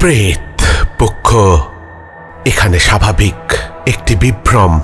প্রেত পক্ষ। এখানে স্বাভাবিক একটি বিভ্রম।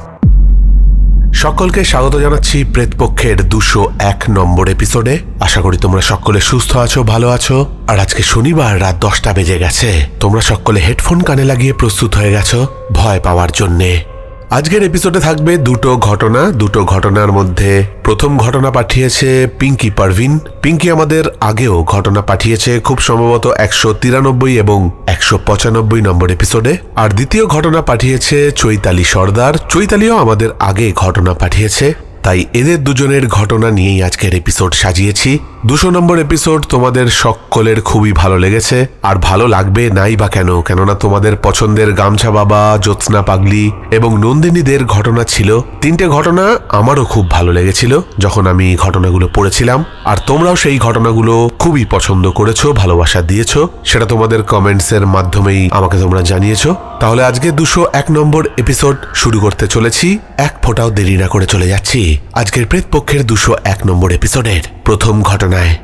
সকলকে স্বাগত জানাচ্ছি প্রেতপক্ষের দুশো এক নম্বর এপিসোডে আশা করি তোমরা সকলে সুস্থ আছো, ভালো আছো। আর আজকে শনিবার, রাত দশটা বেজে গেছে। তোমরা সকলে হেডফোন কানে লাগিয়ে প্রস্তুত হয়ে গেছো ভয় পাওয়ার জন্যে। আজকের এপিসোডে থাকবে দুটো ঘটনা। দুটো ঘটনার মধ্যে প্রথম ঘটনা পাঠিয়েছে পিঙ্কি পারভিন। পিঙ্কি আমাদের আগেও ঘটনা পাঠিয়েছে খুব সম্ভবত একশো তিরানব্বই এবং একশো পঁচানব্বই নম্বর এপিসোডে আর দ্বিতীয় ঘটনা পাঠিয়েছে চৈতালি সর্দার। চৈতালিও আমাদের আগে ঘটনা পাঠিয়েছে। তাই এদের দুজনের ঘটনা নিয়েই আজকের এপিসোড সাজিয়েছি। দুশো নম্বর এপিসোড তোমাদের সকলের খুবই ভালো লেগেছে। আর ভালো লাগবে নাই বা কেন? কেননা তোমাদের পছন্দের গামছা বাবা, জ্যোৎস্না পাগলি এবং নন্দিনীদের ঘটনা ছিল। তিনটে ঘটনা আমারও খুব ভালো লেগেছিল যখন আমি ঘটনাগুলো পড়েছিলাম। আর তোমরাও সেই ঘটনাগুলো খুবই পছন্দ করেছ, ভালোবাসা দিয়েছ। সেটা তোমাদের কমেন্টসের মাধ্যমেই আমাকে তোমরা জানিয়েছো। তাহলে আজকে দুশো এক নম্বর এপিসোড শুরু করতে চলেছি। এক ফোঁটাও দেরি না করে চলে যাচ্ছি। আজকের প্রেতপক্ষের দুশো এক নম্বর এপিসোডের প্রথম ঘটনায়।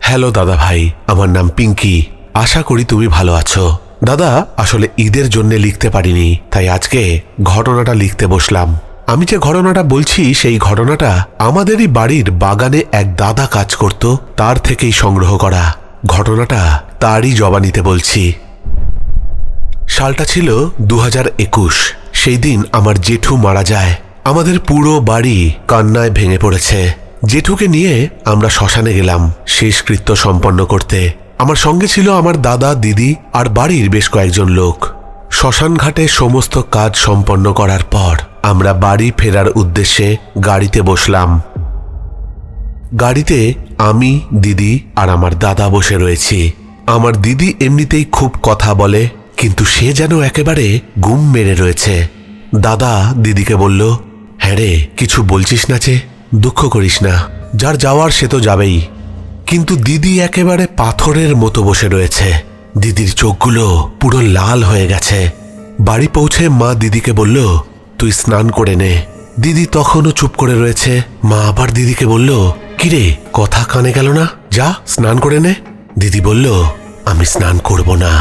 হ্যালো দাদা ভাই। আমার নাম পিঙ্কি। আশা করি তুমি ভালো আছো। দাদা, আসলে ঈদের জন্য লিখতে পারিনি, তাই আজকে ঘটনাটা লিখতে বসলাম। আমি যে ঘটনাটা বলছি, সেই ঘটনাটা আমাদেরই বাড়ির বাগানে এক দাদা কাজ করত, তার থেকেই সংগ্রহ করা। ঘটনাটা তারই জবানিতে বলছি। সালটা ছিল দু একুশ। সেই দিন আমার জেঠু মারা যায়। আমাদের পুরো বাড়ি কান্নায় ভেঙে পড়েছে। জেঠুকে নিয়ে আমরা শ্মশানে গেলাম শেষকৃত্য সম্পন্ন করতে। আমার সঙ্গে ছিল আমার দাদা, দিদি আর বাড়ির বেশ কয়েকজন লোক। শ্মশান ঘাটে সমস্ত কাজ সম্পন্ন করার পর আমরা বাড়ি ফেরার উদ্দেশ্যে গাড়িতে বসলাম। গাড়িতে আমি, দিদি আর আমার দাদা বসে রয়েছি। আমার দিদি এমনিতেই খুব কথা বলে, কিন্তু সে যেন একেবারে গুম মেরে রয়েছে। দাদা দিদিকে বলল হ্যাঁ রে, কিছু বলছিস না চে দুঃখ করিস না, যার যাওয়ার সে তো যাবেই। কিন্তু দিদি একেবারে পাথরের মতো বসে রয়েছে। দিদির চোখগুলো পুরো লাল হয়ে গেছে। বাড়ি পৌঁছে মা দিদিকে বলল, তুই স্নান করে নে। দিদি তখনও চুপ করে রয়েছে। মা আবার দিদিকে বলল কিরে কথা কানে গেল না? যা, স্নান করে নে। দিদি বলল, আমি স্নান করব না।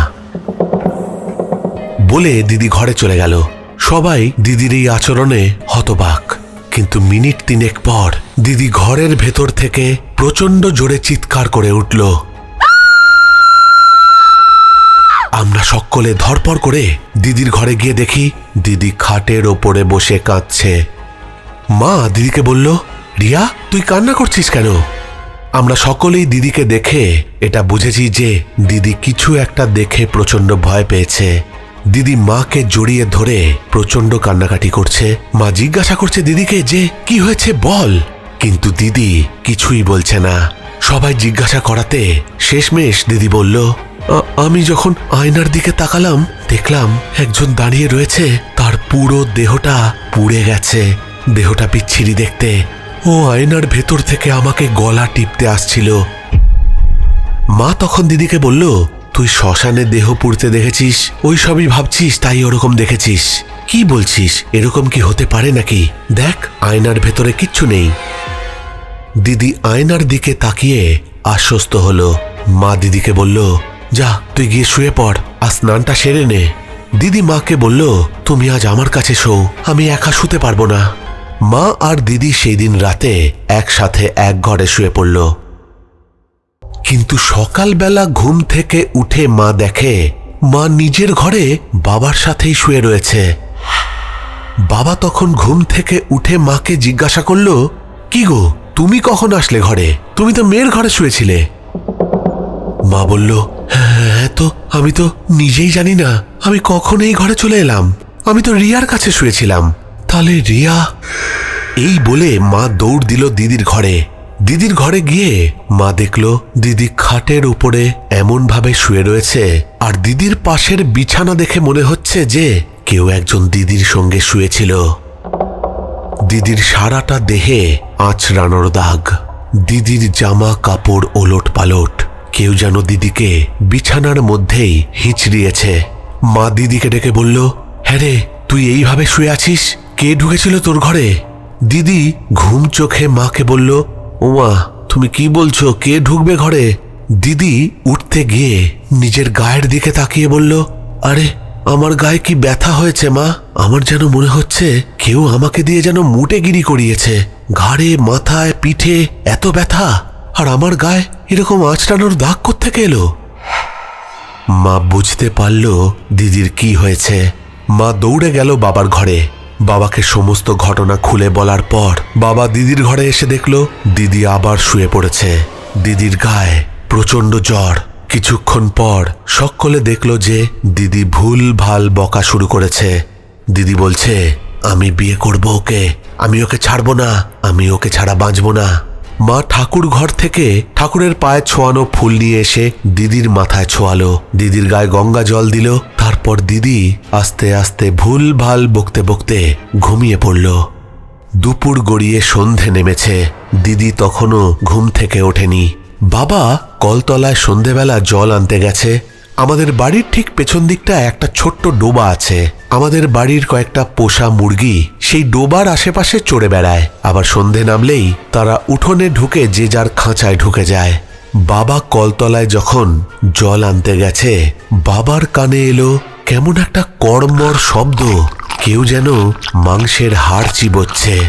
বলে দিদি ঘরে চলে গেল। সবাই দিদির এই আচরণে হতবাক। কিন্তু মিনিট তিনেক পর দিদি ঘরের ভেতর থেকে প্রচণ্ড জোরে চিৎকার করে উঠল, আমরা সকলে ধরপর করে দিদির ঘরে গিয়ে দেখি দিদি খাটের ওপরে বসে কাঁদছে। মা দিদিকে বলল, রিয়া, তুই কান্না করছিস কেন? আমরা সকলেই দিদিকে দেখে এটা বুঝেছি যে দিদি কিছু একটা দেখে প্রচণ্ড ভয় পেয়েছে। দিদি মাকে জড়িয়ে ধরে প্রচণ্ড কান্নাকাটি করছে। মা জিজ্ঞাসা করছে দিদিকে যে, কি হয়েছে বল? কিন্তু দিদি কিছুই বলছে না। সবাই জিজ্ঞাসা করাতে শেষমেশ দিদি বলল আমি যখন আয়নার দিকে তাকালাম, দেখলাম একজন দাঁড়িয়ে রয়েছে। তার পুরো দেহটা পুড়ে গেছে। দেহটা পিচ্ছিরি দেখতে। ও আয়নার ভেতর থেকে আমাকে গলা টিপতে আসছিল। মা তখন দিদিকে বলল, তুই শ্মশানে দেহ পুড়তে দেখেছিস? ওই সবই ভাবছিস, তাই ওরকম দেখেছিস। কি বলছিস? এরকম কি হতে পারে নাকি? দেখ, আয়নার ভেতরে কিচ্ছু নেই। দিদি আয়নার দিকে তাকিয়ে আশ্বস্ত হলো। মা দিদিকে বলল, যা, তুই গিয়ে শুয়ে পড়, আর স্নানটা সেরে নে। দিদি মাকে বলল, তুমি আজ আমার কাছে শো আমি একা শুতে পারব না। মা আর দিদি সেই দিন রাতে একসাথে এক ঘরে শুয়ে পড়ল। কিন্তু সকালবেলা ঘুম থেকে উঠে মা দেখে মা নিজের ঘরে বাবার সাথেই শুয়ে রয়েছে। বাবা তখন ঘুম থেকে উঠে মাকে জিজ্ঞাসা করল, কি গো, তুমি কখন আসলে ঘরে? তুমি তো মেয়ের ঘরে শুয়েছিলে। মা বলল হ্যাঁ তো আমি তো নিজেই জানি না, আমি কখন এই ঘরে চলে এলাম? আমি তো রিয়ার কাছে শুয়েছিলাম। তাহলে রিয়া? এই বলে মা দৌড় দিল দিদির ঘরে। দিদির ঘরে গিয়ে মা দেখল দিদি খাটের উপরে এমন ভাবে শুয়ে রয়েছে। আর দিদির পাশের বিছানা দেখে মনে হচ্ছে যে কেউ একজন দিদির সঙ্গে শুয়েছিল। দিদির সারাটা দেহে আঁচড়ানোর দাগ। দিদির জামা কাপড় ওলট পালট। কেউ যেন দিদিকে বিছানার মধ্যেই হিঁচড়িয়েছে। মা দিদিকে ডেকে বলল হ্যাঁ রে, তুই এইভাবে শুয়ে আছিস? কে ঢুকেছিল তোর ঘরে? দিদি ঘুম চোখে মাকে বলল ওমা তুমি কি বলছো? কে ঢুকবে ঘরে? দিদি উঠতে গিয়ে নিজের গায়ের দিকে তাকিয়ে বলল, আরে, আমার গায়ে কি ব্যথা হয়েছে, মা? আমার যেন মনে হচ্ছে কেউ আমাকে দিয়ে যেন মুটেগিরি করিয়েছে। ঘাড়ে, মাথায়, পিঠে এত ব্যথা, আর আমার গায়ে এরকম আঁচড়ানোর দাগ থেকে এলো? মা বুঝতে পারল দিদির কি হয়েছে। মা দৌড়ে গেল বাবার ঘরে। বাবাকে সমস্ত ঘটনা খুলে বলার পর বাবা দিদির ঘরে এসে দেখল, দিদি আবার শুয়ে পড়েছে। দিদির গায়ে প্রচণ্ড জ্বর। কিছুক্ষণ পর সকলে দেখল যে দিদি ভুল ভালো বকা শুরু করেছে। দিদি বলছে, আমি বিয়ে করব ওকে। আমি ওকে ছাড়বো না। আমি ওকে ছাড়া বাঁচবো না। মা ঠাকুর ঘর থেকে ঠাকুরের পায়ে ছোঁয়ানো ফুল নিয়ে এসে দিদির মাথায় ছোঁয়ালো। দিদির গায়ে গঙ্গা জল দিল। তারপর দিদি আস্তে আস্তে ভুল ভালো বকতে বকতে ঘুমিয়ে পড়ল। দুপুর গড়িয়ে সন্ধে নেমেছে। দিদি তখনও ঘুম থেকে ওঠেনি। বাবা কলতলায় সন্ধেবেলা জল আনতে গেছে। আমাদের বাড়ির ঠিক পেছন দিকটা একটা ছোট্ট ডোবা আছে। আমাদের বাড়ির কয়েকটা পোষা মুরগি সেই ডোবার আশেপাশে চড়ে বেড়ায়। আবার সন্ধে নামলেই তারা উঠোনে ঢুকে যে যার খাঁচায় ঢুকে যায়। বাবা কলতলায় যখন জল আনতে গেছে, বাবার কানে এলো কেমন একটা কড়মড় শব্দ। কেউ যেন মাংসের হাড় চিবোচ্ছে।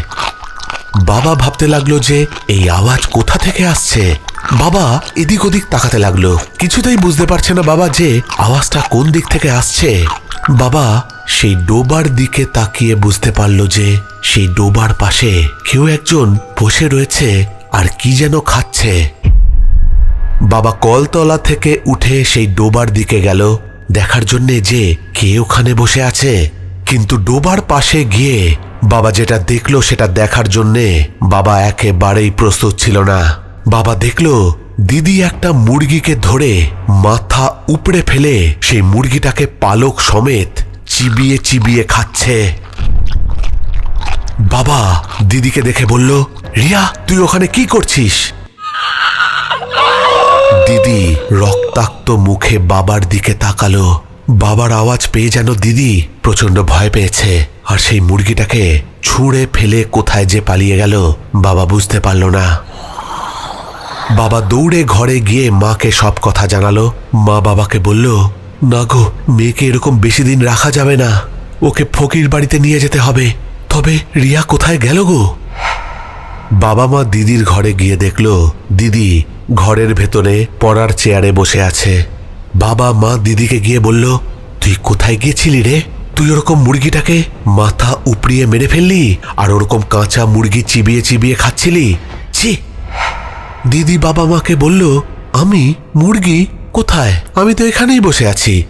বাবা ভাবতে লাগল যে এই আওয়াজ কোথা থেকে আসছে। বাবা এদিক ওদিক তাকাতে লাগল। কিছুতেই বুঝতে পারছে না বাবা যে আওয়াজটা কোন দিক থেকে আসছে। বাবা সেই ডোবার দিকে তাকিয়ে বুঝতে পারল যে সেই ডোবার পাশে কেউ একজন বসে রয়েছে আর কি যেন খাচ্ছে। বাবা কলতলা থেকে উঠে সেই ডোবার দিকে গেল, দেখার জন্যে যে কে ওখানে বসে আছে। কিন্তু ডোবার পাশে গিয়ে বাবা যেটা দেখল সেটা দেখার জন্যে বাবা একেবারেই প্রস্তুত ছিল না। বাবা দেখল দিদি একটা মুরগিকে ধরে মাথা উপড়ে ফেলে সেই মুরগিটাকে পালক সমেত চিবিয়ে চিবিয়ে খাচ্ছে। বাবা দিদিকে দেখে বলল, রিয়া, তুই ওখানে কি করছিস? দিদি রক্তাক্ত মুখে বাবার দিকে তাকালো। বাবার আওয়াজ পেয়ে যেন দিদি প্রচণ্ড ভয় পেয়েছে, আর সেই মুরগিটাকে ছুঁড়ে ফেলে কোথায় যে পালিয়ে গেল বাবা বুঝতে পারল না। বাবা দৌড়ে ঘরে গিয়ে মাকে সব কথা জানালো। মা বাবাকে বলল, না গো, মেয়েকে এরকম বেশি দিন রাখা যাবে না। ওকে ফকির বাড়িতে নিয়ে যেতে হবে। তবে রিয়া কোথায় গেল গো? বাবা মা দিদির ঘরে গিয়ে দেখল, দিদি ঘরের ভেতরে পড়ার চেয়ারে বসে আছে। বাবা মা দিদিকে গিয়ে বলল, তুই কোথায় গিয়েছিলি রে? তুই ওরকম মুরগিটাকে মাথা উপড়িয়ে মেরে ফেললি আর ওরকম কাঁচা মুরগি চিবিয়ে চিবিয়ে খাচ্ছিলি? ছি। দিদি বাবা মাকে বলল, আমি মুরগি কোথায়? আমি তো এখানেই বসে আছি।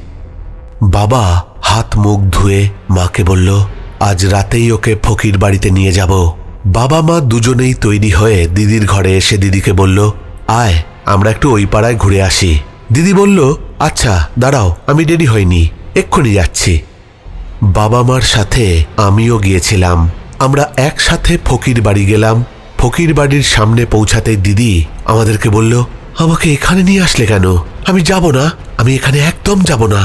বাবা হাত মুখ ধুয়ে মাকে বলল, আজ রাতেই ওকে ফকির বাড়িতে নিয়ে যাব। বাবা মা দুজনেই তৈরি হয়ে দিদির ঘরে এসে দিদিকে বলল, আয়, আমরা একটু ওই পাড়ায় ঘুরে আসি। দিদি বলল আচ্ছা দাঁড়াও, আমি রেডি হইনি এক্ষুনি যাচ্ছি। বাবা মার সাথে আমিও গিয়েছিলাম। আমরা একসাথে ফকির বাড়ি গেলাম। ফকির বাড়ির সামনে পৌঁছাতে দিদি আমাদেরকে বলল, আমাকে এখানে নিয়ে আসলে কেন? আমি যাব না, আমি এখানে একদম যাব না।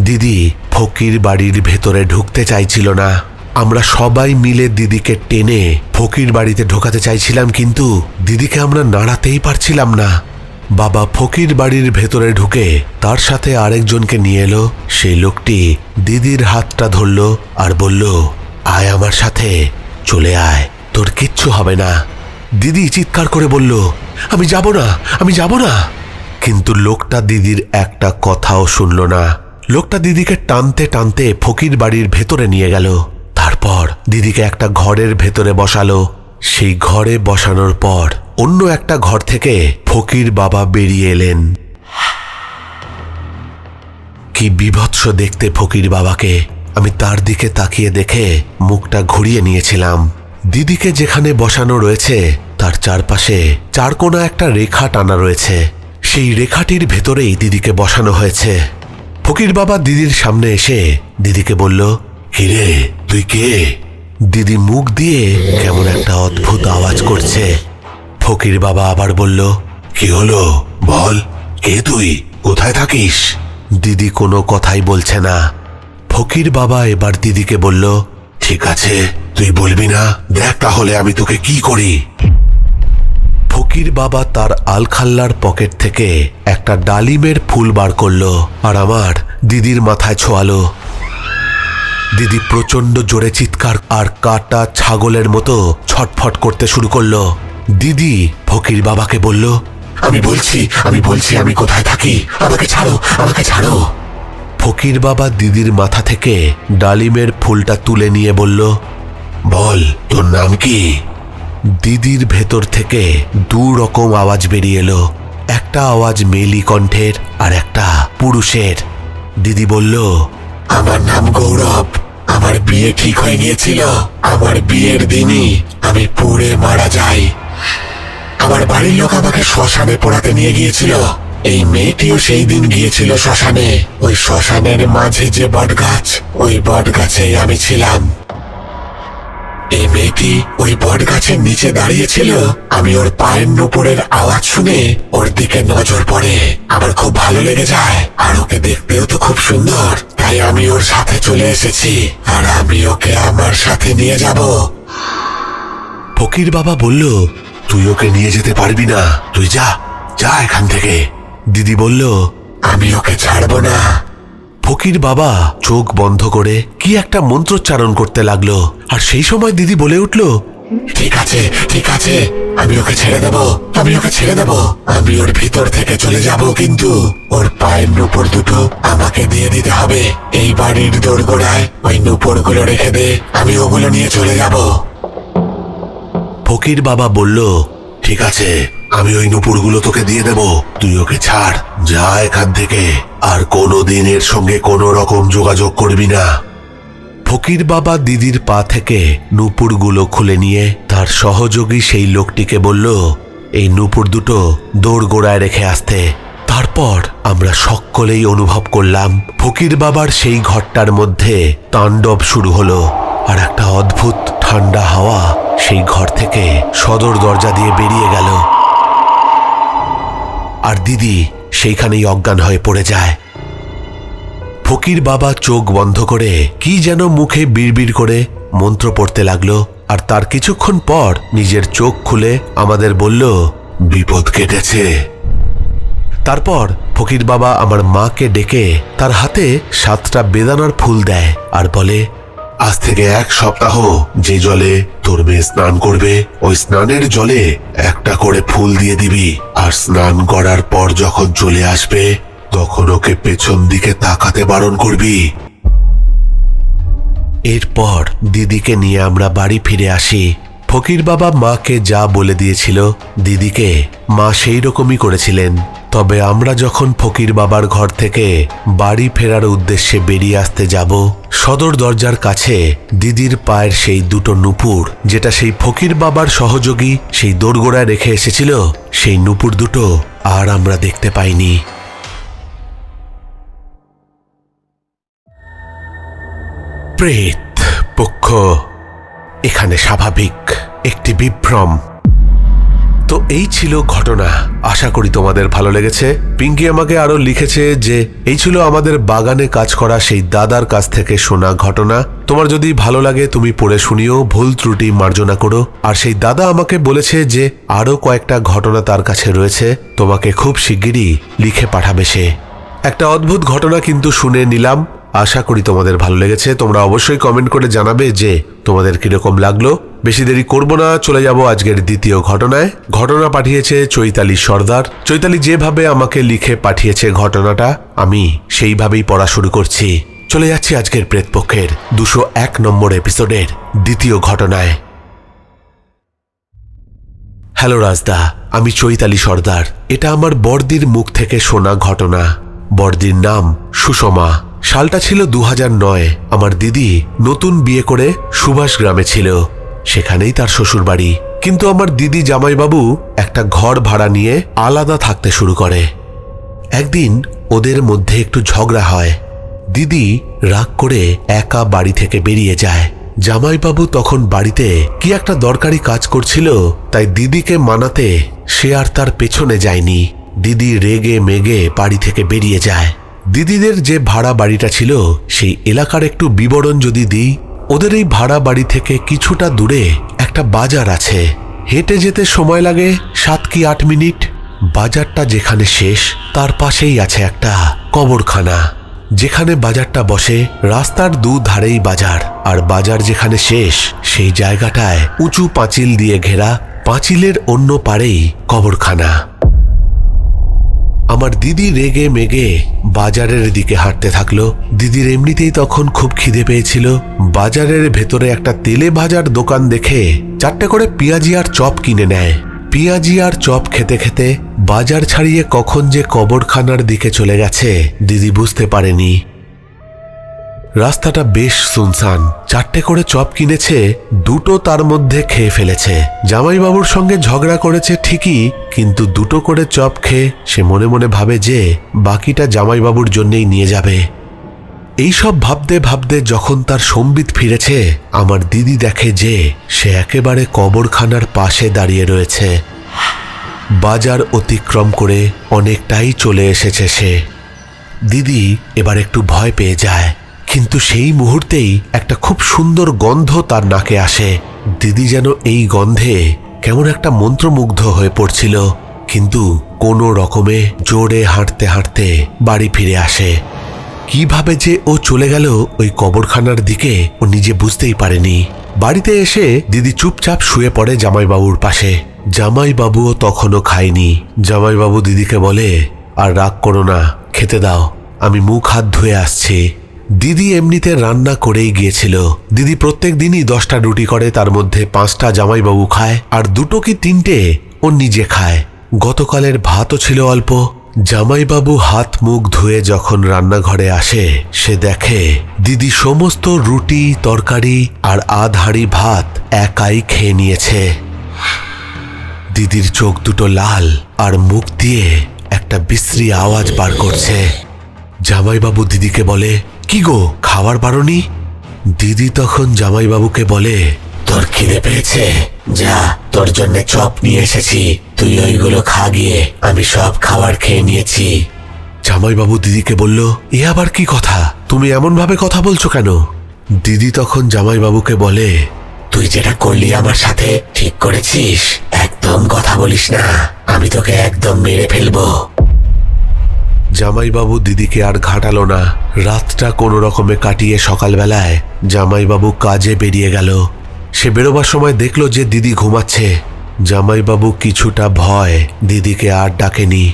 দিদি ফকির বাড়ির ভেতরে ঢুকতে চাইছিল না। আমরা সবাই মিলে দিদিকে টেনে ফকির বাড়িতে ঢোকাতে চাইছিলাম, কিন্তু দিদিকে আমরা নাড়াতেই পারছিলাম না। বাবা ফকির বাড়ির ভেতরে ঢুকে তার সাথে আরেকজনকে নিয়ে এলো। সেই লোকটি দিদির হাতটা ধরল আর বলল, আয় আমার সাথে, চলে আয়, তোর কিচ্ছু হবে না। দিদি চিৎকার করে বলল, আমি যাব না, আমি যাব না। কিন্তু লোকটা দিদির একটা কথাও শুনল না। লোকটা দিদিকে টানতে টানতে ফকির বাড়ির ভেতরে নিয়ে গেল। তারপর দিদিকে একটা ঘরের ভেতরে বসালো। সেই ঘরে বসানোর পর অন্য একটা ঘর থেকে ফকির বাবা বেরিয়ে এলেন। কি বিভৎস দেখতে ফকির বাবাকে। আমি তার দিকে তাকিয়ে দেখে মুখটা ঘুরিয়ে নিয়েছিলাম। দিদিকে যেখানে বসানো রয়েছে, তার চারপাশে চারকোনা একটা রেখা টানা রয়েছে। সেই রেখাটির ভেতরেই দিদিকে বসানো হয়েছে। ফকির বাবা দিদির সামনে এসে দিদিকে বলল হিরে তুই কে? দিদি মুখ দিয়ে কেমন একটা অদ্ভুত আওয়াজ করছে। ফকির বাবা আবার বলল, কি হলো? বল, কে তুই? কোথায় থাকিস? দিদি কোনো কথাই বলছে না। ফকির বাবা এবার দিদিকে বলল, ঠিক আছে, তুই বলবি না। দেখ তাহলে আমি তোকে কি করি? ফকির বাবা তার আলখাল্লার পকেট থেকে একটা ডালিমের ফুল বার করল আর আমার দিদির মাথায় ছোয়ালো। দিদি প্রচণ্ড জোরে চিৎকার আর কাটা ছাগলের মতো ছটফট করতে শুরু করল। দিদি ফকির বাবাকে বলল, আমি বলছি আমি বলছি, আমি কোথায় থাকি? আমাকে ছাড়ো আমাকে ছাড়ো। ফকির বাবা দিদির মাথা থেকে ডালিমের ফুলটা তুলে নিয়ে বলল, বল, তোর নাম কি? দিদির ভেতর থেকে দু রকম আওয়াজ বেরিয়ে এলো। একটা আওয়াজ মেলি কণ্ঠের আর একটা পুরুষের। দিদি বলল, আমার নাম গৌরব। আমার বিয়ে ঠিক হয়ে গিয়েছিল। আমার বিয়ের দিনই আমি পুড়ে মারা যাই। আমার বাড়ির লোক আমাকে শ্মশানে পোড়াতে নিয়ে গিয়েছিল। এই মেয়েটিও সেই দিন গিয়েছিল শ্মশানে। ওই শ্মশানের মাঝে যে বট গাছ ওই বট গাছেই আমি ছিলাম। এই মেয়েটি ওই বট গাছের নিচে দাঁড়িয়েছিল। আমি ওর পায়ের নুপুরের আওয়াজ শুনে ওর দিকে নজর পড়ে। আমার খুব ভালো লেগে যায়, আর ওকে দেখতেও তো খুব সুন্দর। তাই আমি ওর সাথে চলে এসেছি, আর আমি ওকে আমার সাথে নিয়ে যাব। ফকির বাবা বলল তুই ওকে নিয়ে যেতে পারবি না। তুই যা যা এখান থেকে। দিদি বলল, আমি ওকে ছাড়বো না। ফকির বাবা চোখ বন্ধ করে কি একটা মন্ত্রোচ্চারণ করতে লাগল। আর সেই সময় দিদি বলে উঠল, ঠিক আছে ঠিক আছে, আমি ওকে ছেড়ে দেব, আমি ওকে ছেড়ে দেব। আমি ওর ভিতর থেকে চলে যাব, কিন্তু ওর পায়ের নুপুর দুটো আমাকে দিয়ে দিতে হবে। এই বাড়ির দোরগোড়ায় ওই নুপুরগুলো রেখে দে, আমি ওগুলো নিয়ে চলে যাব। ফকির বাবা বলল, ঠিক আছে, আমি ওই নুপুরগুলো তোকে দিয়ে দেব। তুই ওকে ছাড়, যা এখান থেকে। আর কোনো দিন এর সঙ্গে কোনো রকম যোগাযোগ করবি না। ফকির বাবা দিদির পা থেকে নুপুরগুলো খুলে নিয়ে তার সহযোগী সেই লোকটিকে বলল, এই নুপুর দুটো দোরগোড়ায় রেখে আসতে। তারপর আমরা সকলেই অনুভব করলাম, ফকির বাবার সেই ঘরটার মধ্যে তাণ্ডব শুরু হলো। আর একটা অদ্ভুত ঠান্ডা হাওয়া সেই ঘর থেকে সদর দরজা দিয়ে বেরিয়ে গেল। আর দিদি সেইখানেই অজ্ঞান হয়ে পড়ে যায়। ফকির বাবা চোখ বন্ধ করে কি যেন মুখে বিড়বিড় করে মন্ত্র পড়তে লাগল, আর তার কিছুক্ষণ পর নিজের চোখ খুলে আমাদের বলল, বিপদ কেটেছে। তারপর ফকির বাবা আমার মাকে ডেকে তার হাতে সাতটা বেদানার ফুল দেয় আর বলে আজ থেকে এক সপ্তাহ যে জলে তোর মেয়ে স্নান করবে, ওই স্নানের জলে একটা করে ফুল দিয়ে দিবি। আর স্নান করার পর যখন চলে আসবে, তখন ওকে পেছন দিকে তাকাতে বারণ করবি। এরপর দিদিকে নিয়ে আমরা বাড়ি ফিরে আসি। ফকির বাবা মাকে যা বলে দিয়েছিল, দিদিকে মা সেই রকমই করেছিলেন। তবে আমরা যখন ফকির বাবার ঘর থেকে বাড়ি ফেরার উদ্দেশ্যে বেরিয়ে আসতে যাব, সদর দরজার কাছে দিদির পায়ের সেই দুটো নুপুর, যেটা সেই ফকির বাবার সহযোগী সেই দোরগোড়ায় রেখে এসেছিল, সেই নুপুর দুটো আর আমরা দেখতে পাইনি। প্রেত, পক্ষ এখানে স্বাভাবিক একটি বিভ্রম। তো এই ছিল ঘটনা। আশা করি তোমাদের ভালো লেগেছে। পিঙ্কি আমাকে আরও লিখেছে যে, এই ছিল আমাদের বাগানে কাজ করা সেই দাদার কাছ থেকে শোনা ঘটনা। তোমার যদি ভালো লাগে, তুমি পড়ে শুনিও, ভুল ত্রুটি মার্জনা করো। আর সেই দাদা আমাকে বলেছে যে আরও কয়েকটা ঘটনা তার কাছে রয়েছে। তোমাকে খুব শিগগিরই লিখে পাঠাবে সে। একটা অদ্ভুত ঘটনা কিন্তু শুনে নিলাম। আশা করি তোমাদের ভালো লেগেছে। তোমরা অবশ্যই কমেন্ট করে জানাবে যে তোমাদের কীরকম লাগল। বেশি দেরি করব না, চলে যাব আজকের দ্বিতীয় ঘটনায়। ঘটনা পাঠিয়েছে চৈতালি সর্দার। চৈতালি যেভাবে আমাকে লিখে পাঠিয়েছে ঘটনাটা, আমি সেইভাবেই পড়া শুরু করছি। চলে যাচ্ছি আজকের প্রেতপক্ষের দুশো এক নম্বর এপিসোডের দ্বিতীয় ঘটনায়। হ্যালো রাজদা, আমি চৈতালি সর্দার। এটা আমার বর্দির মুখ থেকে শোনা ঘটনা। বর্দির নাম সুষমা। সালটা ছিল দু নয়। আমার দিদি নতুন বিয়ে করে সুভাষ গ্রামে ছিল। সেখানেই তার শ্বশুর বাড়ি কিন্তু আমার দিদি জামাইবাবু একটা ঘর ভাড়া নিয়ে আলাদা থাকতে শুরু করে। একদিন ওদের মধ্যে একটু ঝগড়া হয়। দিদি রাগ করে একা বাড়ি থেকে বেরিয়ে যায়। জামাইবাবু তখন বাড়িতে কি একটা দরকারি কাজ করছিল, তাই দিদিকে মানাতে সে আর তার পেছনে যায়নি। দিদি রেগে মেগে বাড়ি থেকে বেরিয়ে যায়। দিদিদের যে ভাড়া বাড়িটা ছিল, সেই এলাকার একটু বিবরণ যদি দিই, ওদের এই ভাড়া বাড়ি থেকে কিছুটা দূরে একটা বাজার আছে। হেঁটে যেতে সময় লাগে সাত কি আট মিনিট। বাজারটা যেখানে শেষ, তার পাশেই আছে একটা কবরখানা। যেখানে বাজারটা বসে, রাস্তার দু ধারেই বাজার। আর বাজার যেখানে শেষ, সেই জায়গাটায় উঁচু পাঁচিল দিয়ে ঘেরা, পাঁচিলের অন্য পারেই কবরখানা। আমার দিদি রেগে মেগে বাজারের দিকে হাঁটতে থাকল। দিদির এমনিতেই তখন খুব খিদে পেয়েছিল। বাজারের ভেতরে একটা তেলে ভাজার দোকান দেখে চারটে করে পেঁয়াজি আর চপ কিনে নেয়। পেঁয়াজি আর চপ খেতে খেতে বাজার ছাড়িয়ে কখন যে কবরখানার দিকে চলে গেছে, দিদি বুঝতে পারেনি। রাস্তাটা বেশ সুনসান। চারটে করে চপ কিনেছে, দুটো তার মধ্যে খেয়ে ফেলেছে। জামাইবাবুর সঙ্গে ঝগড়া করেছে ঠিকই, কিন্তু দুটো করে চপ খেয়ে সে মনে মনে ভাবে যে বাকিটা জামাইবাবুর জন্যেই নিয়ে যাবে। এইসব ভাবতে ভাবতে যখন তার সম্বিত ফিরেছে, আমার দিদি দেখে যে সে একেবারে কবরখানার পাশে দাঁড়িয়ে রয়েছে। বাজার অতিক্রম করে অনেকটাই চলে এসেছে সে। দিদি এবার একটু ভয় পেয়ে যায়। কিন্তু সেই মুহূর্তেই একটা খুব সুন্দর গন্ধ তার নাকে আসে। দিদি যেন এই গন্ধে কেমন একটা মন্ত্রমুগ্ধ হয়ে পড়ছিল, কিন্তু কোনো রকমে জোরে হাঁটতে হাঁটতে বাড়ি ফিরে আসে। কীভাবে যে ও চলে গেল ওই কবরখানার দিকে ও নিজে বুঝতেই পারেনি। বাড়িতে এসে দিদি চুপচাপ শুয়ে পড়ে জামাইবাবুর পাশে। জামাইবাবুও তখনও খায়নি। জামাইবাবু দিদিকে বলে, আর রাগ করো না, খেতে দাও। আমি মুখ হাত ধুয়ে আসছি। দিদি এমনিতে রান্না করেই গিয়েছিল। দিদি প্রত্যেক দিনই দশটা রুটি করে, তার মধ্যে পাঁচটা জামাইবাবু খায়, আর দুটো কি তিনটে ও নিজে খায়। গতকালের ভাতও ছিল অল্প। জামাইবাবু হাত মুখ ধুয়ে যখন রান্নাঘরে আসে, সে দেখে দিদি সমস্ত রুটি, তরকারি আর আধ হাঁড়ি ভাত একাই খেয়ে নিয়েছে। দিদির চোখ দুটো লাল আর মুখ দিয়ে একটা বিশ্রী আওয়াজ বার করছে। জামাইবাবু দিদিকে বলে কি গো? খাবার বারণি দিদি তখন জামাইবাবুকে বলে, তোর খিদে পেয়েছে। যা, তোর জন্য চপ নিয়ে এসেছি। তুই ওইগুলো খা গিয়ে, আমি সব খাবার খেয়ে নিয়েছি। জামাইবাবু দিদিকে বলল, এ আবার কি কথা? তুমি এমন ভাবে কথা বলছো কেন? দিদি তখন জামাইবাবুকে বলে, তুই যেটা করলি আমার সাথে, ঠিক করেছিস। একদম কথা বলিস না। আমি তোকে একদম মেরে ফেলব। জামাইবাবু দিদিকে আর ঘাটালো না। রাতটা কোনো রকমে কাটিয়ে সকালবেলায় জামাইবাবু কাজে বেরিয়ে গেল। সে বেরোবার সময় দেখল যে দিদি ঘুমাচ্ছে। জামাইবাবু কিছুটা ভয় দিদিকে আর ডাকেনি।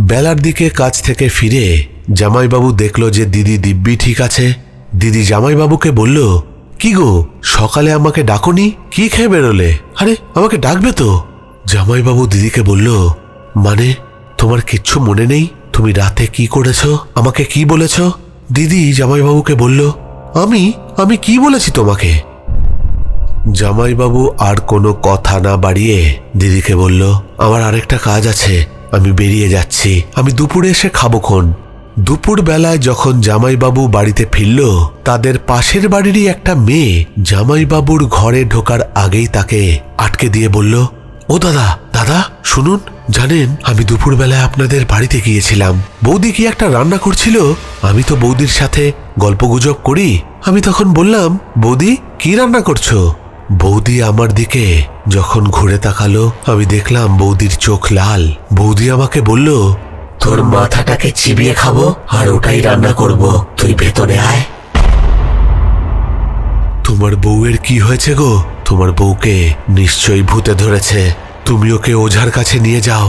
বেলার দিকে কাজ থেকে ফিরে জামাইবাবু দেখল যে দিদি দিব্যি ঠিক আছে। দিদি জামাইবাবুকে বলল, কি গো, সকালে আমাকে ডাকনি? কি খেয়ে বেরোলে? আরে, আমাকে ডাকবে তো? জামাইবাবু দিদিকে বলল মানে তোমার কিচ্ছু মনে নেই? তুমি রাতে কি করেছ? আমাকে কি বলেছ? দিদি জামাইবাবুকে বলল, আমি আমি কি বলেছি তোমাকে? জামাইবাবু আর কোনো কথা না বাড়িয়ে দিদিকে বলল, আমার আরেকটা কাজ আছে, আমি বেরিয়ে যাচ্ছি। আমি দুপুরে এসে খাবোক্ষণ দুপুর বেলায় যখন জামাইবাবু বাড়িতে ফিরল, তাদের পাশের বাড়িরই একটা মেয়ে জামাইবাবুর ঘরে ঢোকার আগেই তাকে আটকে দিয়ে বলল ও দাদা দাদা, শুনুন, জানেন, আমি দুপুরবেলায় আপনাদের বাড়িতে গিয়েছিলাম। বৌদি কি একটা রান্না করছিল? আমি তো বৌদির সাথে গল্পগুজব করি। আমি তখন বললাম, বৌদি, কি রান্না করছ? বৌদি আমার দিকে যখন ঘুরে তাকালো, আমি দেখলাম বৌদির চোখ লাল। বৌদি আমাকে বলল, তোর মাথাটাকে চিবিয়ে খাব আর ওটাই রান্না করব। তুই ভেতরে আয়। তোমার বউয়ের কি হয়েছে গো? তোমার বউকে নিশ্চয়ই ভূতে ধরেছে। তুমি ওকে ওঝার কাছে নিয়ে যাও।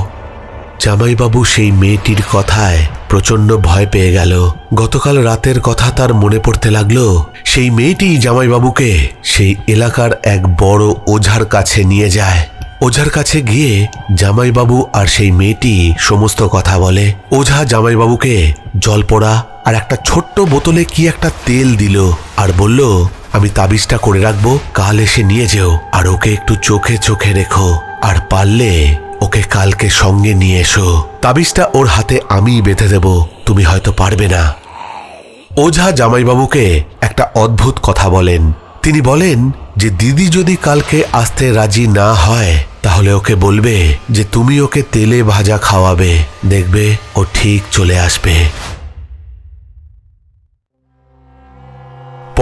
জামাইবাবু সেই মেয়েটির কথায় প্রচণ্ড ভয় পেয়ে গেল। গতকাল রাতের কথা তার মনে পড়তে লাগল, সেই মেয়েটি জামাইবাবুকে সেই এলাকার এক বড় ওঝার কাছে নিয়ে যায়। ওঝার কাছে গিয়ে জামাইবাবু আর সেই মেয়েটি সমস্ত কথা বলে। ওঝা জামাইবাবুকে জল পড়া আর একটা ছোট্ট বোতলে কি একটা তেল দিল আর বলল আমি তাবিজটা করে রাখব, কাল এসে নিয়ে যেও, আর ওকে একটু চোখে চোখে রেখো, আর পারলে ওকে কালকে সঙ্গে নিয়ে এসো। তাবিজটা ওর হাতে আমিই বেঁধে দেব, তুমি হয়তো পারবে না। ওঝা জামাইবাবুকে একটা অদ্ভুত কথা বলেন। তিনি বলেন যে দিদি যদি কালকে আসতে রাজি না হয়, তাহলে ওকে বলবে যে তুমি ওকে তেলে ভাজা খাওয়াবে, দেখবে ও ঠিক চলে আসবে।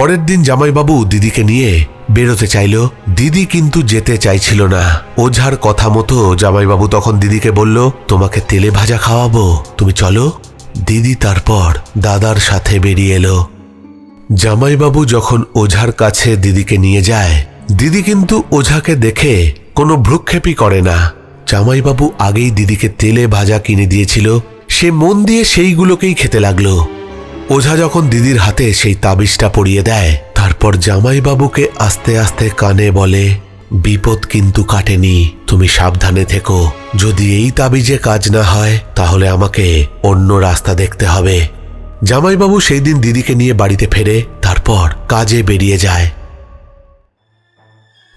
পরের দিন জামাইবাবু দিদিকে নিয়ে বেরোতে চাইল। দিদি কিন্তু যেতে চাইছিল না। ওঝার কথা মতো জামাইবাবু তখন দিদিকে বলল, তোমাকে তেলে ভাজা খাওয়াবো। তুমি চলো। দিদি তারপর দাদার সাথে বেরিয়ে এলো। জামাইবাবু যখন ওঝার কাছে দিদিকে নিয়ে যায়, দিদি কিন্তু ওঝাকে দেখে কোনো ভ্রুক্ষেপই করে না। জামাইবাবু আগেই দিদিকে তেলে ভাজা কিনে দিয়েছিল। সে মন দিয়ে সেইগুলোকেই খেতে লাগল। ওঝা যখন দিদির হাতে সেই তাবিজটা পরিয়ে দেয়, তারপর জামাইবাবুকে আস্তে আস্তে কানে বলে, বিপদ কিন্তু কাটেনি, তুমি সাবধানে থেকো। যদি এই তাবিজে কাজ না হয়, তাহলে আমাকে অন্য রাস্তা দেখতে হবে। জামাইবাবু সেই দিন দিদিকে নিয়ে বাড়িতে ফেরে, তারপর কাজে বেরিয়ে যায়।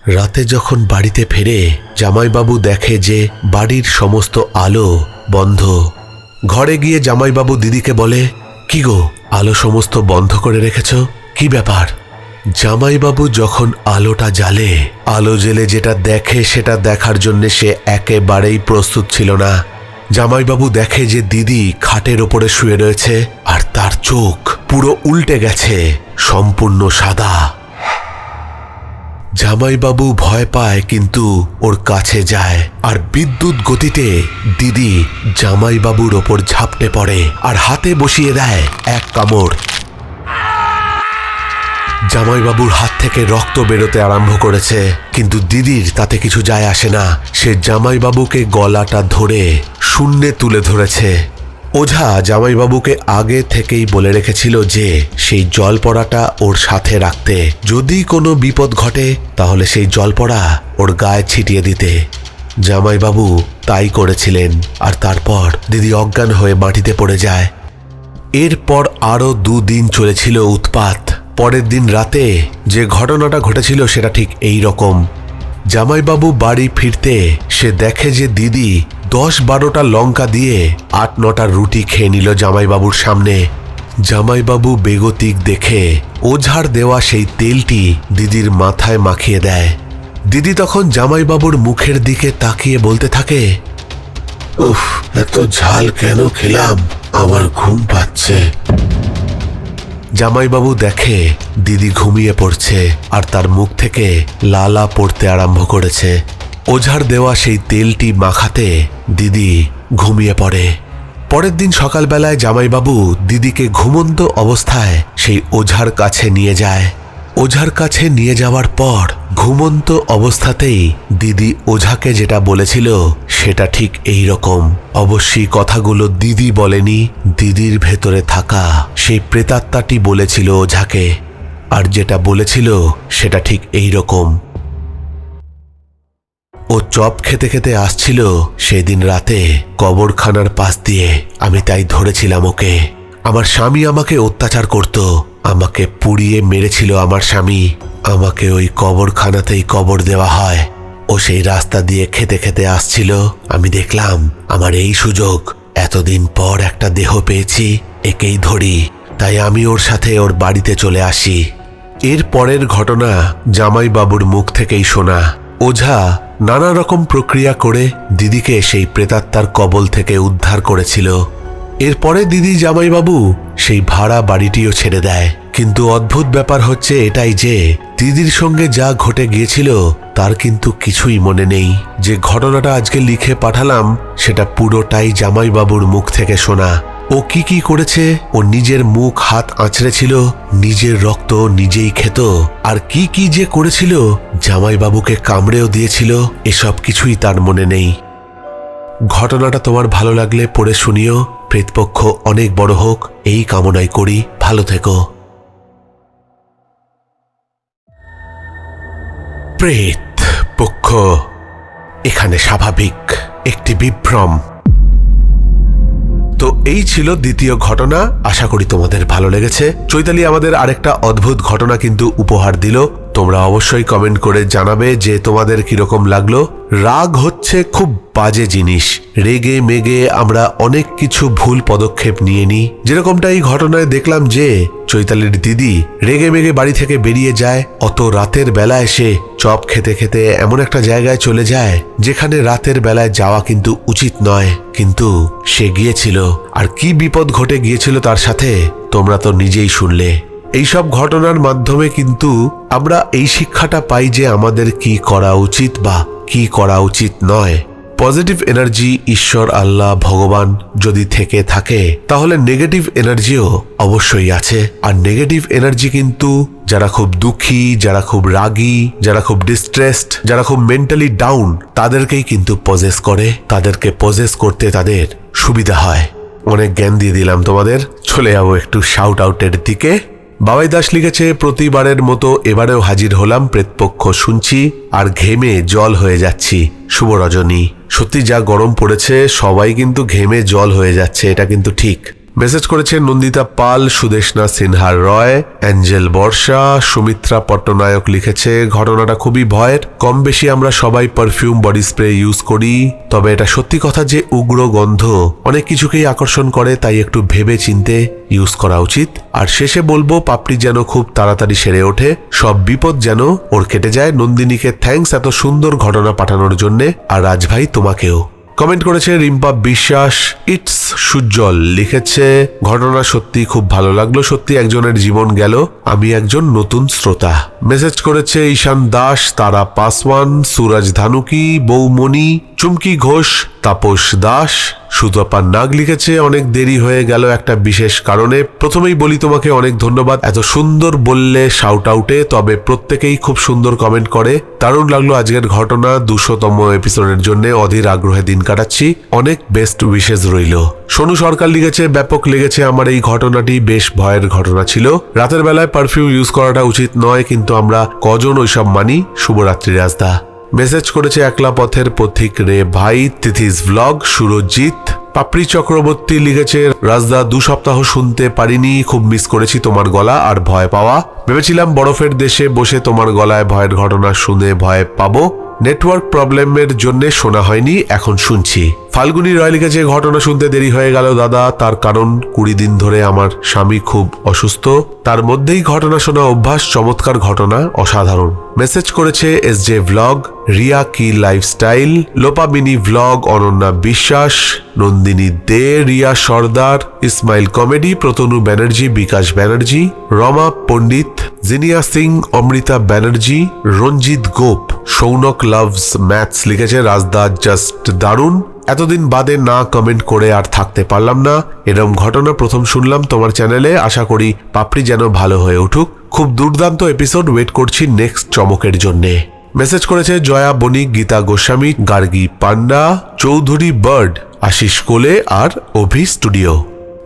রাতে যখন বাড়িতে ফেরে, জামাইবাবু দেখে যে বাড়ির সমস্ত আলো বন্ধ। ঘরে গিয়ে জামাইবাবু দিদিকে বলে, কি গো আলো সমস্ত বন্ধ করে রেখেছ? কি ব্যাপার? জামাইবাবু যখন আলোটা জ্বালে, আলো জেলে যেটা দেখে সেটা দেখার জন্যে সে একেবারেই প্রস্তুত ছিল না। জামাইবাবু দেখে যে দিদি খাটের ওপরে শুয়ে রয়েছে, আর তার চোখ পুরো উল্টে গেছে, সম্পূর্ণ সাদা। জামাইবাবু ভয় পায় কিন্তু ওর কাছে যায়। আর বিদ্যুৎ গতিতে দিদি জামাইবাবুর ওপর ঝাপটে পড়ে আর হাতে বসিয়ে দেয় এক কামড়। জামাইবাবুর হাত থেকে রক্ত বেরোতে আরম্ভ করেছে, কিন্তু দিদির তাতে কিছু যায় আসে না। সে জামাইবাবুকে গলাটা ধরে শূন্যে তুলে ধরেছে। ওঝা জামাইবাবুকে আগে থেকেই বলে রেখেছিল যে সেই জল পড়াটা ওর সাথে রাখতে। যদি কোনো বিপদ ঘটে, তাহলে সেই জল পড়া ওর গায়ে ছিটিয়ে দিতে। জামাইবাবু তাই করেছিলেন। আর তারপর দিদি অজ্ঞান হয়ে মাটিতে পড়ে যায়। এরপর আরও দুদিন চলেছিল উৎপাত। পরের দিন রাতে যে ঘটনাটা ঘটেছিল সেটা ঠিক এই রকম। জামাইবাবু বাড়ি ফিরতে সে দেখে যে দিদি দশ বারোটা লঙ্কা দিয়ে আট নটা রুটি খেয়ে নিল জামাইবাবুর সামনে। জামাইবাবু বেগতিক দেখে ওঝার দেওয়া সেই তেলটি দিদির মাথায় মাখিয়ে দেয়। দিদি তখন জামাইবাবুর মুখের দিকে তাকিয়ে বলতে থাকে, উফ, এত ঝাল কেন খেলাম? আমার ঘুম পাচ্ছে। জামাইবাবু দেখে দিদি ঘুমিয়ে পড়ছে আর তার মুখ থেকে লালা পড়তে আরম্ভ করেছে। ওঝার দেওয়া সেই তেলটি মাখাতে দিদি ঘুমিয়ে পড়ে। পরের দিন সকালবেলায় জামাইবাবু দিদিকে ঘুমন্ত অবস্থায় সেই ওঝার কাছে নিয়ে যায়। ওঝার কাছে নিয়ে যাওয়ার পর ঘুমন্ত অবস্থাতেই দিদি ওঝাকে যেটা বলেছিল সেটা ঠিক এই রকম। অবশ্যই কথাগুলো দিদি বলেনি, দিদির ভেতরে থাকা সেই প্রেতাত্মাটি বলেছিল ওঝাকে। আর যেটা বলেছিল সেটা ঠিক এই রকম। ও চপ খেতে খেতে আসছিল সেদিন রাতে কবরখানার পাশ দিয়ে। আমি তাই ধরেছিলাম ওকে। আমার স্বামী আমাকে অত্যাচার করত। আমাকে পুড়িয়ে মেরেছিল আমার স্বামী। আমাকে ওই কবরখানাতেই কবর দেওয়া হয়। ও সেই রাস্তা দিয়ে খেতে খেতে আসছিল। আমি দেখলাম, আমার এই সুযোগ। এতদিন পর একটা দেহ পেয়েছি, একেই ধরি। তাই আমি ওর সাথে ওর বাড়িতে চলে আসি। এর পরের ঘটনা জামাইবাবুর মুখ থেকেই শোনা। ওঝা নানা রকম প্রক্রিয়া করে দিদিকে সেই প্রেতাত্মার কবল থেকে উদ্ধার করেছিল। এরপরে দিদি জামাইবাবু সেই ভাড়া বাড়িটিও ছেড়ে দেয়। কিন্তু অদ্ভুত ব্যাপার হচ্ছে এটাই যে, দিদির সঙ্গে যা ঘটে গিয়েছিল তার কিন্তু কিছুই মনে নেই। যে ঘটনাটা আজকে লিখে পাঠালাম, সেটা পুরোটাই জামাইবাবুর মুখ থেকে শোনা। ও কি কি করেছে? ও নিজের মুখ হাত আঁচড়েছিল নিজের রক্ত নিজেই খেত। আর কি কি যে করেছিল, জামাইবাবুকে কামড়েও দিয়েছিল, এসব কিছুই তার মনে নেই। ঘটনাটা তোমার ভালো লাগলে পড়ে শুনিও, প্রেতপক্ষ অনেক বড় হোক, এই কামনাই করি, ভালো থেকো। প্রেত পক্ষ এখানে স্বাভাবিক, একটি বিভ্রম। তো এই ছিল দ্বিতীয় ঘটনা। আশা করি তোমাদের ভালো লেগেছে। চৈতালি আমাদের আরেকটা অদ্ভুত ঘটনা কিন্তু উপহার দিল। তোমরা অবশ্যই কমেন্ট করে জানাবে যে তোমাদের কীরকম লাগল। রাগ হচ্ছে খুব বাজে জিনিস। রেগে মেগে আমরা অনেক কিছু ভুল পদক্ষেপ নিয়ে নিই। যেরকমটা এই ঘটনায় দেখলাম যে চৈতালির দিদি রেগে মেগে বাড়ি থেকে বেরিয়ে যায়। অত রাতের বেলায় এসে চপ খেতে খেতে এমন একটা জায়গায় চলে যায়, যেখানে রাতের বেলায় যাওয়া কিন্তু উচিত নয়। কিন্তু সে গিয়েছিল। আর কি বিপদ ঘটে গিয়েছিল তার সাথে, তোমরা তো নিজেই শুনলে। এইসব ঘটনার মাধ্যমে কিন্তু আমরা এই শিক্ষাটা পাই যে আমাদের কি করা উচিত বা কি করা উচিত নয়। পজিটিভ এনার্জি ঈশ্বর আল্লাহ ভগবান যদি থেকে থাকে, তাহলে নেগেটিভ এনার্জিও অবশ্যই আছে। আর নেগেটিভ এনার্জি কিন্তু যারা খুব দুঃখী, যারা খুব রাগী, যারা খুব ডিস্ট্রেসড যারা খুব মেন্টালি ডাউন তাদেরকেই কিন্তু পজেস করে। তাদেরকে পজেস করতে তাদের সুবিধা হয়। অনেক জ্ঞান দিয়ে দিলাম তোমাদের। চলে যাব একটু শাউট আউটের দিকে। বাবাই দাস লিখেছে, প্রতিবারের মতো এবারেও হাজির হলাম, প্রেতপক্ষ শুনছি, আর ঘেমে জল হয়ে যাচ্ছি। শুভ রজনী। সত্যি যা গরম পড়েছে সবাই কিন্তু ঘেমে জল হয়ে যাচ্ছে এটা কিন্তু ঠিক। মেসেজ করেছে নন্দিতা পাল, সুদেশনা সিনহার রয়, অ্যাঞ্জেল বর্ষা, সুমিত্রা পট্টনায়ক লিখেছে, ঘটনাটা খুবই ভয়ের। কম বেশি আমরা সবাই পারফিউম বডি স্প্রে ইউজ করি। তবে এটা সত্যি কথা যে উগ্র গন্ধ অনেক কিছুকেই আকর্ষণ করে, তাই একটু ভেবে চিনতে ইউজ করা উচিত। আর শেষে বলব, পাপড়ি যেন খুব তাড়াতাড়ি সেরে ওঠে। সব বিপদ যেন ওর কেটে যায়। নন্দিনীকে থ্যাঙ্কস এত সুন্দর ঘটনা পাঠানোর জন্যে। আর রাজভাই তোমাকেও। কমেন্ট করেছে রিম্পা বিশ্বাস ইটস সুজ্জ্বল লিখেছে, ঘটনা সত্যি খুব ভালো লাগল, সত্যি একজনের জীবন গেল, আমি একজন নতুন শ্রোতা। মেসেজ করেছে, ঈশান দাস, তারা পাসওয়ান, সুরজ ধানুকি, বৌমণি, চুমকি ঘোষ, তাপস দাস সুতপার নাগ লিখেছে, অনেক দেরি হয়ে গেল একটা বিশেষ কারণে। প্রথমেই বলি তোমাকে অনেক ধন্যবাদ, এত সুন্দর বললে শাউট আউটে তবে প্রত্যেকেই খুব সুন্দর কমেন্ট করে। দারুণ লাগল আজকের ঘটনা, দুশোতম এপিসোডের জন্য অধীর আগ্রহে দিন কাটাচ্ছি। অনেক বেস্ট উইশেস রইল। সোনু সরকার লিখেছে, ব্যাপক লেগেছে আমার এই ঘটনাটি, বেশ ভয়ের ঘটনা ছিল। রাতের বেলায় পারফিউম ইউজ করাটা উচিত নয়, কিন্তু আমরা কজন ওইসব মানি? শুভরাত্রি রাজদা মেসেজ করেছে একলা পথের পথিক রে ভাই, তিথিস ভ্লগ সুরজিৎ। পাপড়ি চক্রবর্তী লিখেছে, রাজদা, দু সপ্তাহ শুনতে পারিনি, খুব মিস করেছি তোমার গলা আর ভয় পাওয়া। ভেবেছিলাম বরফের দেশে বসে তোমার গলায় ভয়ের ঘটনা শুনে ভয় পাবো। নেটওয়ার্ক প্রবলেমের জন্য শোনা হয়নি, এখন শুনছি। ফাল্গুনি রয় লিখেছে ঘটনা শুনতে দেরি হয়ে গেল, দাদা। তার কারণ কুড়ি দিন ধরে আমার স্বামী খুব অসুস্থ। তার মধ্যেই ঘটনা শোনা অভ্যাস, চমৎকার ঘটনা, অসাধারণ। মেসেজ করেছে এস জে ভ্লগ রিয়া কি lifestyle Lopa mini vlog Ananya Biswas, Nandini De, Riya Sardar, Ismail comedy, Pratanu Banerjee, Bikash Banerjee, Rama Pandit, Zinia Singh, Amrita Banerjee, Ranjit Gope, Sounak loves maths লিখেছে, রাজদা just দারুণ। এতদিন বাদে না comment করে আর থাকতে পারলাম না। এরম ঘটনা প্রথম শুনলাম তোমার চ্যানেলে আশা করি পাপড়ি যেন ভালো হয়ে উঠুক। খুব দুর্দান্ত এপিসোড ওয়েট করছি নেক্সট চমকের জন্যে। মেসেজ করেছে জয়া, বণিক, গীতা গোস্বামী, গার্গী পান্ডা, চৌধুরী বার্ড, আশিস কোলে আর অভি স্টুডিও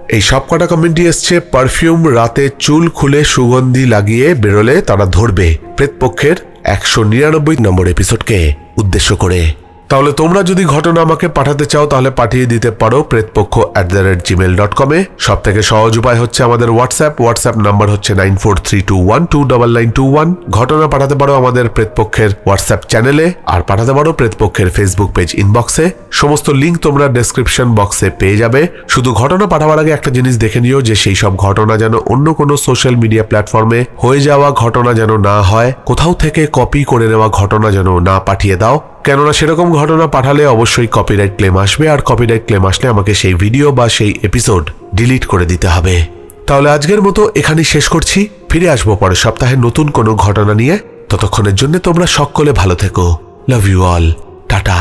এই সব কটা কমেন্টই এসছে পারফিউম রাতে চুল খুলে সুগন্ধি লাগিয়ে বেরোলে তারা ধরবে। প্রেতপক্ষের একশো নিরানব্বই নম্বর এপিসোডকে উদ্দেশ্য করে। তাহলে তোমরা যদি ঘটনা আমাকে পাঠাতে চাও, তাহলে পাঠিয়ে দিতে পারো Pretpaksha at the rate Gmail dot কমে সব থেকে সহজ উপায় হচ্ছে আমাদের হোয়াটসঅ্যাপ হোয়াটসঅ্যাপ নাম্বার হচ্ছে nine four three two one two double nine two one ঘটনা পাঠাতে পারো আমাদের প্রেতপক্ষের হোয়াটসঅ্যাপ চ্যানেলে আর পাঠাতে পারো প্রেতপক্ষের ফেসবুক পেজ ইনবক্সে সমস্ত লিঙ্ক তোমরা ডেসক্রিপশন বক্সে পেয়ে যাবে। শুধু ঘটনা পাঠাবার আগে একটা জিনিস দেখে নিও যে সেই সব ঘটনা যেন অন্য কোনো সোশ্যাল মিডিয়া প্ল্যাটফর্মে হয়ে যাওয়া ঘটনা যেন না হয়। কোথাও থেকে কপি করে নেওয়া ঘটনা যেন না পাঠিয়ে দাও। কেননা সেরকম ঘটনা পাঠালে অবশ্যই কপিরাইট ক্লেম আসবে আর কপিরাইট ক্লেম আসলে আমাকে সেই ভিডিও বা সেই এপিসোড ডিলিট করে দিতে হবে। তাহলে আজকের মতো এখানেই শেষ করছি। ফিরে আসব পরের সপ্তাহে নতুন কোনো ঘটনা নিয়ে। ততক্ষণের জন্য তোমরা সকলে ভালো থেকো। Love you all tata